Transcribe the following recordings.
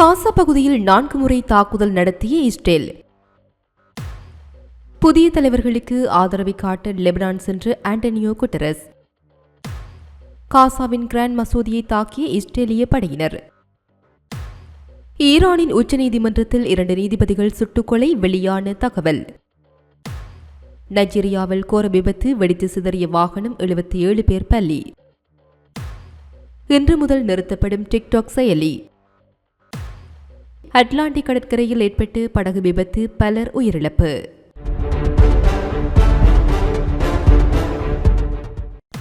காசா பகுதியில் நான்கு முறை தாக்குதல் நடத்திய இஸ்ரேல். புதிய தலைவர்களுக்கு ஆதரவை காட்ட லெபனான் சென்று ஆண்டனியோ குட்டரஸ். காசாவின் கிராண்ட் மசூதியை தாக்கிய இஸ்ரேலிய படையினர். ஈரானின் உச்சநீதிமன்றத்தில் இரண்டு நீதிபதிகள் சுட்டுக்கொலை வெளியான தகவல். நைஜீரியாவில் கோர விபத்து வெடித்து சிதறிய வாகனம் எழுபத்தி ஏழு பேர் பள்ளி இன்று முதல் நிறுத்தப்படும் டிக்டாக் செயலி. அட்லாண்டிக் கடற்கரையில் ஏற்பட்டு படகு விபத்து பலர் உயிரிழப்பு.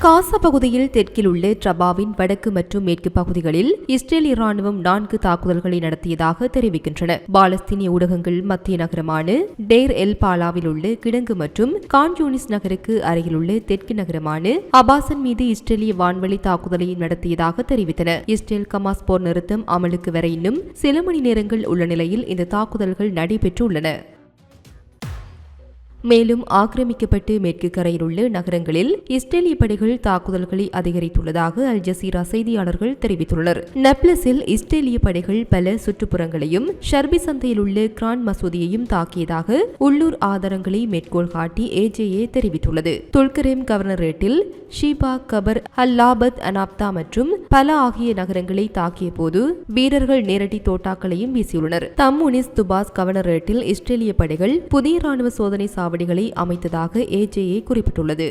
காசா பகுதியில் தெற்கில் உள்ள ட்ரபாவின் வடக்கு மற்றும் மேற்கு பகுதிகளில் இஸ்ரேலிய ராணுவம் நான்கு தாக்குதல்களை நடத்தியதாக தெரிவிக்கின்றன. பாலஸ்தீனிய ஊடகங்கள் மத்திய நகரமான டேர் எல் பாலாவில் உள்ள கிடங்கு மற்றும் கான்ஜூனிஸ் நகருக்கு அருகிலுள்ள தெற்கு நகரமான அபாசன் மீது இஸ்ரேலிய வான்வழி தாக்குதலை நடத்தியதாக தெரிவித்தன. இஸ்ரேல் கமாஸ் போர் நிறுத்தம் அமலுக்கு வர இன்னும் சில மணி நேரங்கள் உள்ள நிலையில் இந்த தாக்குதல்கள் நடைபெற்றுள்ளன. மேலும் ஆக்கிரமிக்கப்பட்டு மேற்கு கரையில் உள்ள நகரங்களில் இஸ்ரேலிய படைகள் தாக்குதல்களை அதிகரித்துள்ளதாக அல் ஜசீரா செய்தியாளர்கள் தெரிவித்துள்ளனர். நப்லஸில் இஸ்ரேலிய படைகள் பல சுற்றுப்புறங்களையும் ஷர்பி சந்தையில் உள்ள கிரான் மசூதியையும் தாக்கியதாக உள்ளூர் ஆதாரங்களை மேற்கோள் காட்டி ஏஜேஏ தெரிவித்துள்ளது. துல்கரேம் கவர்னரேட்டில் ஷீபா கபர் அல்லாபத் அனாப்தா மற்றும் பல ஆகிய நகரங்களை தாக்கிய போது வீரர்கள் நேரடி தோட்டாக்களையும் வீசியுள்ளனர். தம்முனிஸ் துபாஸ் கவர்னரேட்டில் இஸ்ரேலிய படைகள் புதிய ராணுவ சோதனை சாவடிகளை அமைத்ததாக ஏஜேஏ குறிப்பிட்டுள்ளது.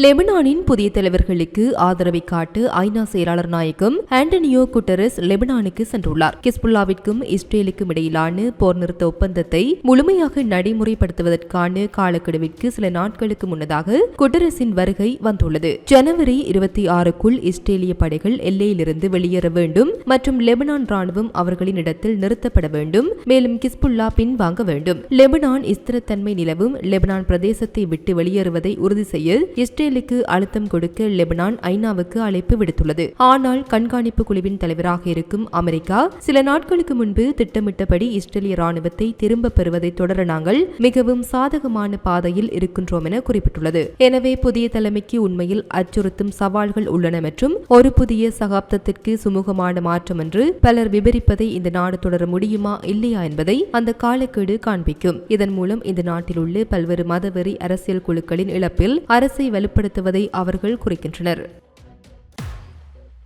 லெபனானின் புதிய தலைவர்களுக்கு ஆதரவை காட்டு ஐநா செயலாளர் நாயகம் ஆண்டனியோ குட்டரஸ் லெபனானுக்கு சென்றுள்ளார். கிஸ்புல்லாவிற்கும் இஸ்ரேலுக்கும் இடையிலான போர் நிறுத்த ஒப்பந்தத்தை முழுமையாக நடைமுறைப்படுத்துவதற்கான காலக்கெடுவிற்கு சில நாட்களுக்கு முன்னதாக குட்டரஸின் வருகை வந்துள்ளது. ஜனவரி இருபத்தி ஆறுக்குள் இஸ்ரேலிய படைகள் எல்லையிலிருந்து வெளியேற வேண்டும் மற்றும் லெபனான் ராணுவம் அவர்களின் இடத்தில் நிறுத்தப்பட வேண்டும். மேலும் கிஸ்புல்லா பின்வாங்க வேண்டும். லெபனான் ஸ்திரத்தன்மை நிலவும் லெபனான் பிரதேசத்தை விட்டு வெளியேறுவதை உறுதி செய்ய இஸ்ரேலுக்கு அழுத்தம் கொடுக்க லெபனான் ஐநாவுக்கு அழைப்பு விடுத்துள்ளது. ஆனால் கண்காணிப்பு குழுவின் தலைவராக இருக்கும் அமெரிக்கா சில நாட்களுக்கு முன்பு திட்டமிட்டபடி இஸ்ரேலிய ராணுவத்தை திரும்ப பெறுவதை தொடர நாங்கள் மிகவும் சாதகமான பாதையில் இருக்கின்றோம் என குறிப்பிட்டுள்ளது. எனவே புதிய தலைமைக்கு உண்மையில் அச்சுறுத்தும் சவால்கள் உள்ளன மற்றும் ஒரு புதிய சகாப்தத்திற்கு சுமூகமான மாற்றம் என்று பலர் விபரிப்பதை இந்த நாடு தொடர முடியுமா இல்லையா என்பதை அந்த காலக்கெடு காண்பிக்கும். இதன் மூலம் இந்த நாட்டில் உள்ள பல்வேறு மதவெறி அரசியல் குழுக்களின் இழப்பில் அரசை ஏற்படுத்துவதை அவர்கள் குறிக்கின்றனர்.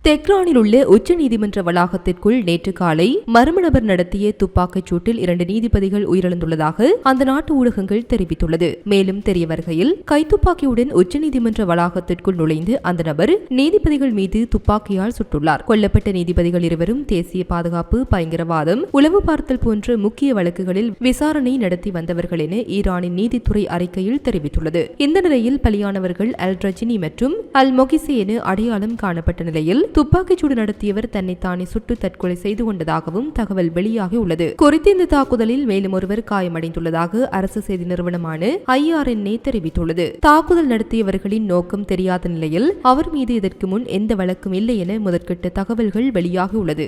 தெக்ரானில் உள்ள உச்ச நீதிமன்ற வளாகத்திற்குள் நேற்று காலை மர்ம நபர் நடத்திய துப்பாக்கிச் சூட்டில் இரண்டு நீதிபதிகள் உயிரிழந்துள்ளதாக அந்த நாட்டு ஊடகங்கள் தெரிவித்துள்ளது. மேலும் தெரிய வருகையில் கைத்துப்பாக்கியுடன் உச்சநீதிமன்ற வளாகத்திற்குள் நுழைந்து அந்த நபர் நீதிபதிகள் மீது துப்பாக்கியால் சுட்டுள்ளார். கொல்லப்பட்ட நீதிபதிகள் இருவரும் தேசிய பாதுகாப்பு பயங்கரவாதம் உளவு பார்த்தல் போன்ற முக்கிய வழக்குகளில் விசாரணை நடத்தி வந்தவர்கள் என ஈரானின் நீதித்துறை அறிக்கையில் தெரிவித்துள்ளது. இந்த நிலையில் பலியானவர்கள் அல் ரஜினி மற்றும் அல் மொகிசி என அடையாளம் காணப்பட்ட நிலையில் துப்பாக்கிச்சூடு நடத்தியவர் தன்னை தானே சுட்டு தற்கொலை செய்து கொண்டதாகவும் தகவல் வெளியாகி உள்ளது. குறித்த இந்த தாக்குதலில் மேலும் ஒருவர் காயமடைந்துள்ளதாக அரசு செய்தி நிறுவனமான ஐஆர்என்ஏ தெரிவித்துள்ளது. தாக்குதல் நடத்தியவர்களின் நோக்கம் தெரியாத நிலையில் அவர் மீது இதற்கு முன் எந்த வழக்கும் இல்லை என முதற்கட்ட தகவல்கள் வெளியாகியுள்ளது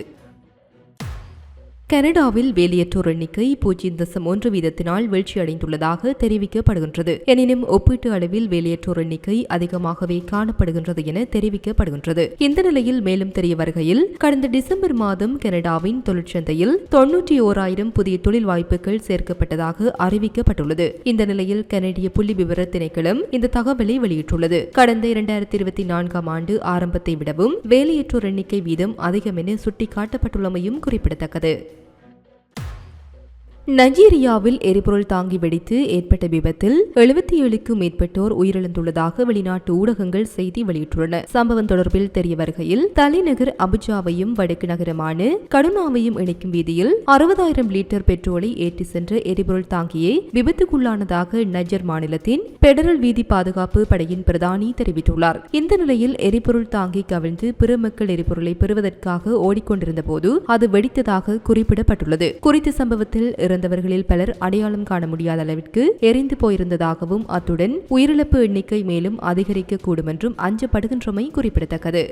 கனடாவில் வெளியேற்றோர் எண்ணிக்கை பூஜ்ஜியம் தசம் ஒன்று வீதத்தினால் வீழ்ச்சியடைந்துள்ளதாக தெரிவிக்கப்படுகின்றது. எனினும் ஒப்பீட்டு அளவில் வெளியேற்றோர் எண்ணிக்கை அதிகமாகவே காணப்படுகின்றது என தெரிவிக்கப்படுகின்றது. இந்த நிலையில் மேலும் தெரிய வருகையில் கடந்த டிசம்பர் மாதம் கனடாவின் தொழிற்சந்தையில் தொன்னூற்றி ஓராயிரம் புதிய தொழில் வாய்ப்புகள் சேர்க்கப்பட்டதாக அறிவிக்கப்பட்டுள்ளது. இந்த நிலையில் கனடிய புள்ளி விவர திணைக்களம் இந்த தகவலை வெளியிட்டுள்ளது. கடந்த இரண்டாயிரத்தி இருபத்தி நான்காம் ஆண்டு ஆரம்பத்தை விடவும் வேலையற்றோர் எண்ணிக்கை வீதம் அதிகம் என சுட்டிக்காட்டப்பட்டுள்ளமையும் குறிப்பிடத்தக்கது. நைஜீரியாவில் எரிபொருள் தாங்கி வெடித்து ஏற்பட்ட விபத்தில் எழுபத்தி ஏழுக்கும் மேற்பட்டோர் உயிரிழந்துள்ளதாக வெளிநாட்டு ஊடகங்கள் செய்தி வெளியிட்டுள்ளன. சம்பவம் தொடர்பில் தெரிய வருகையில் தலைநகர் அபுஜாவையும் வடக்கு நகரமான கடுனாவையும் இணைக்கும் வீதியில் அறுபதாயிரம் லிட்டர் பெட்ரோலை ஏற்றி சென்ற எரிபொருள் தாங்கியை விபத்துக்குள்ளானதாக நஜர் மாநிலத்தின் பெடரல் வீதி பாதுகாப்பு படையின் பிரதானி தெரிவித்துள்ளார். இந்த நிலையில் எரிபொருள் தாங்கி கவிழ்ந்து பிற மக்கள் எரிபொருளை பெறுவதற்காக ஓடிக்கொண்டிருந்த போது அது வெடித்ததாக குறிப்பிடப்பட்டுள்ளது. குறித்த சம்பவத்தில் உயிரிழந்தவர்களில் பலர் அடையாளம் காண முடியாத அளவிற்கு எரிந்து போயிருந்ததாகவும் அத்துடன் உயிரிழப்பு எண்ணிக்கை மேலும் அதிகரிக்கக்கூடும் என்றும் அஞ்சப்படுகின்றமை குறிப்பிடத்தக்கது.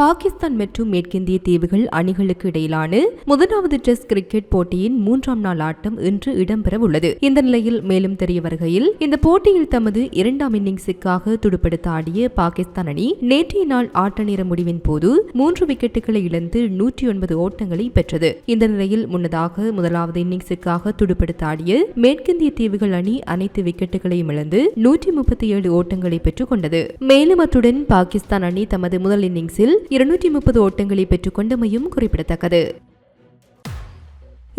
பாகிஸ்தான் மற்றும் மேற்கிந்திய தீவுகள் அணிகளுக்கு இடையிலான முதலாவது டெஸ்ட் கிரிக்கெட் போட்டியின் மூன்றாம் நாள் ஆட்டம் இன்று இடம்பெறவுள்ளது இந்த நிலையில் மேலும் தெரிய வருகையில் இந்த போட்டியில் தமது இரண்டாம் இன்னிங்ஸுக்காக துடுப்படுத்த ஆடிய பாகிஸ்தான் அணி நேற்றைய நாள் ஆட்ட நேர முடிவின் போது மூன்று விக்கெட்டுகளை இழந்து நூற்றி ஒன்பது ஓட்டங்களை பெற்றது. இந்த நிலையில் முன்னதாக முதலாவது இன்னிங்ஸுக்காக துடுப்படுத்த ஆடிய மேற்கிந்திய தீவுகள் அணி அனைத்து விக்கெட்டுகளையும் இழந்து நூற்றி முப்பத்தி ஏழு ஓட்டங்களை பெற்றுக் கொண்டது. மேலும் அத்துடன் பாகிஸ்தான் அணி தமது முதல் இன்னிங்ஸில் இருநூற்றி முப்பது ஓட்டங்களை பெற்றுக் கொண்டமையும் குறிப்பிடத்தக்கது.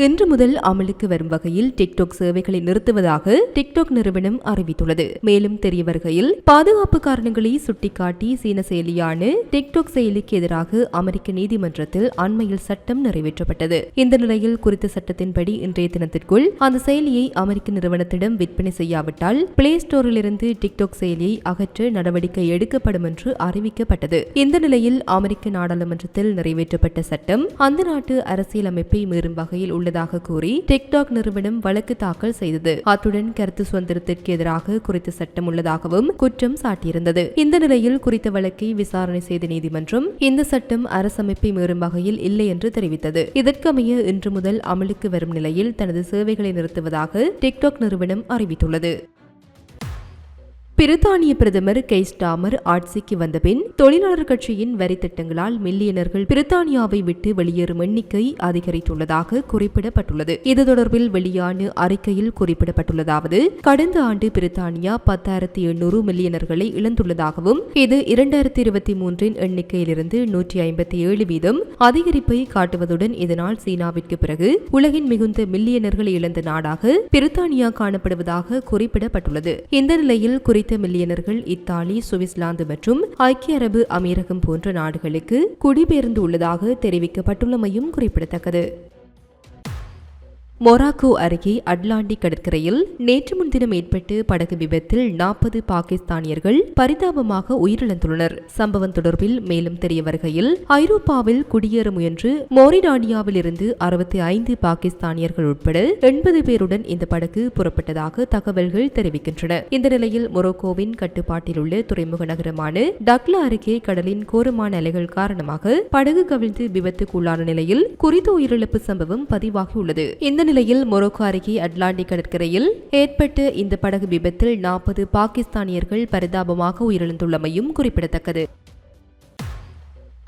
இன்று முதல் அமலுக்கு வரும் வகையில் டிக்டாக் சேவைகளை நிறுத்துவதாக டிக்டாக் நிறுவனம் அறிவித்துள்ளது. மேலும் தெரிய வருகையில் பாதுகாப்பு காரணங்களை சுட்டிக்காட்டி சீன செயலியான டிக்டாக் செயலிக்கு எதிராக அமெரிக்க நீதிமன்றத்தில் அண்மையில் சட்டம் நிறைவேற்றப்பட்டது. இந்த நிலையில் குறித்த சட்டத்தின்படி இன்றைய தினத்திற்குள் அந்த செயலியை அமெரிக்க நிறுவனத்திடம் விற்பனை செய்யாவிட்டால் பிளே ஸ்டோரிலிருந்து டிக்டாக் செயலியை அகற்ற நடவடிக்கை எடுக்கப்படும் என்று அறிவிக்கப்பட்டது. இந்த நிலையில் அமெரிக்க நாடாளுமன்றத்தில் நிறைவேற்றப்பட்ட சட்டம் அந்த நாட்டு அரசியலமைப்பை மீறும் வகையில் உள்ளதாக கூறி டிக்டாக் நிறுவனம் வழக்கு தாக்கல் செய்தது. அத்துடன் கருத்து சுதந்திரத்திற்கு எதிராக குறித்த சட்டம் உள்ளதாகவும் குற்றம் சாட்டியிருந்தது. இந்த நிலையில் குறித்த வழக்கை விசாரணை செய்த நீதிமன்றம் இந்த சட்டம் அரசமைப்பை மீறும் வகையில் இல்லை என்று தெரிவித்தது. இதற்கமைய இன்று முதல் அமலுக்கு வரும் நிலையில் தனது சேவைகளை நிறுத்துவதாக டிக்டாக் நிறுவனம் அறிவித்துள்ளது. பிரித்தானிய பிரதமர் கெய்ஸ்டாமர் ஆட்சிக்கு வந்தபின் தொழிலாளர் கட்சியின் வரி திட்டங்களால் மில்லியனர்கள் பிரித்தானியாவை விட்டு வெளியேறும் எண்ணிக்கை அதிகரித்துள்ளதாக குறிப்பிடப்பட்டுள்ளது. இது தொடர்பில் வெளியான அறிக்கையில் குறிப்பிடப்பட்டுள்ளதாவது கடந்த ஆண்டு பிரித்தானியா பத்தாயிரத்தி எண்ணூறு மில்லியனர்களை இழந்துள்ளதாகவும் இது இரண்டாயிரத்தி இருபத்தி மூன்றின் எண்ணிக்கையிலிருந்து நூற்றி ஐம்பத்தி ஏழு வீதம் அதிகரிப்பை காட்டுவதுடன் இதனால் சீனாவிற்கு பிறகு உலகின் மிகுந்த மில்லியனர்களை இழந்த நாடாக பிரித்தானியா காணப்படுவதாக குறிப்பிடப்பட்டுள்ளது. இந்த நிலையில் குறித்த மில்லியனர்கள் இத்தாலி சுவிட்சர்லாந்து மற்றும் ஐக்கிய அரபு அமீரகம் போன்ற நாடுகளுக்கு குடிபெயர்ந்து உள்ளதாக தெரிவிக்கப்பட்டுள்ளமையும் குறிப்பிடத்தக்கது. மொராக்கோ அருகே அட்லாண்டிக் கடற்கரையில் நேற்று முன்தினம் ஏற்பட்டு படகு விபத்தில் நாற்பது பாகிஸ்தானியர்கள் பரிதாபமாக உயிரிழந்துள்ளனர். சம்பவம் தொடர்பில் மேலும் தெரிய வருகையில் ஐரோப்பாவில் குடியேற முயன்று மோரிடானியாவில் இருந்து அறுபத்தி ஐந்து பாகிஸ்தானியர்கள் உட்பட எண்பது பேருடன் இந்த படகு புறப்பட்டதாக தகவல்கள் தெரிவிக்கின்றன. இந்த நிலையில் மொரோக்கோவின் கட்டுப்பாட்டில் உள்ள துறைமுக நகரமான டக்லா அருகே கடலின் கோரமான அலைகள் காரணமாக படகு கவிழ்ந்து விபத்துக்குள்ளான நிலையில் குறித்த உயிரிழப்பு சம்பவம் பதிவாகியுள்ளது இந்த இந்நிலையில் மொரோக்கோ அருகே அட்லாண்டிக் கடற்கரையில் ஏற்பட்ட இந்த படகு விபத்தில் நாற்பது பாகிஸ்தானியர்கள் பரிதாபமாக உயிரிழந்துள்ளமையும் குறிப்பிடத்தக்கது.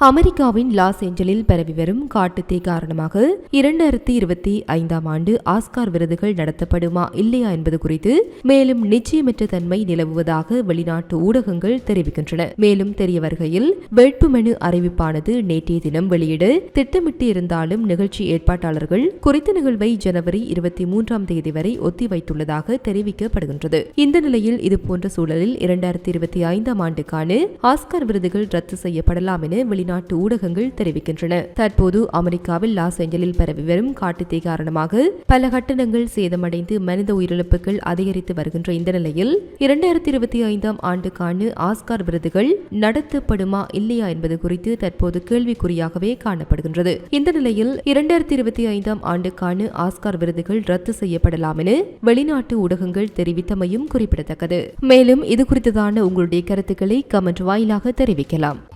அமெரிக்காவின் லாஸ் ஏஞ்சலில் பரவி வரும் காட்டுத்தீ காரணமாக இரண்டாயிரத்தி இருபத்தி ஐந்தாம் ஆண்டு ஆஸ்கார் விருதுகள் நடத்தப்படுமா இல்லையா என்பது குறித்து மேலும் நிச்சயமற்ற தன்மை நிலவுவதாக வெளிநாட்டு ஊடகங்கள் தெரிவிக்கின்றன. மேலும் தெரிய வருகையில் வேட்புமனு அறிவிப்பானது நேற்றைய தினம் வெளியிட. திட்டமிட்டு இருந்தாலும் நிகழ்ச்சி ஏற்பாட்டாளர்கள் குறித்த நிகழ்வை ஜனவரி இருபத்தி மூன்றாம் தேதி வரை ஒத்திவைத்துள்ளதாக தெரிவிக்கப்படுகின்றது. இந்த நிலையில் இதுபோன்ற சூழலில் இரண்டாயிரத்தி இருபத்தி ஐந்தாம் ஆண்டுக்கான ஆஸ்கார் விருதுகள் ரத்து செய்யப்படலாம் என வெளிநாட்டு வெளிநாட்டு ஊடகங்கள் தெரிவிக்கின்றன. தற்போது அமெரிக்காவில் லாஸ் ஏஞ்சலில் பரவி வரும் காட்டுத்தீ காரணமாக பல கட்டணங்கள் சேதமடைந்து மனித உயிரிழப்புகள் அதிகரித்து வருகின்ற இந்த நிலையில் இரண்டாயிரத்தி இருபத்தி ஐந்தாம் ஆண்டுக்கான ஆஸ்கார் விருதுகள் நடத்தப்படுமா இல்லையா என்பது குறித்து தற்போது கேள்விக்குறியாகவே காணப்படுகின்றது. இந்த நிலையில் இரண்டாயிரத்தி இருபத்தி ஐந்தாம் ஆண்டுக்கான ஆஸ்கார் விருதுகள் ரத்து செய்யப்படலாம் என வெளிநாட்டு ஊடகங்கள் தெரிவித்தமையும் குறிப்பிடத்தக்கது. மேலும் இது குறித்ததான உங்களுடைய கருத்துக்களை கமெண்ட் வாயிலாக தெரிவிக்கலாம்.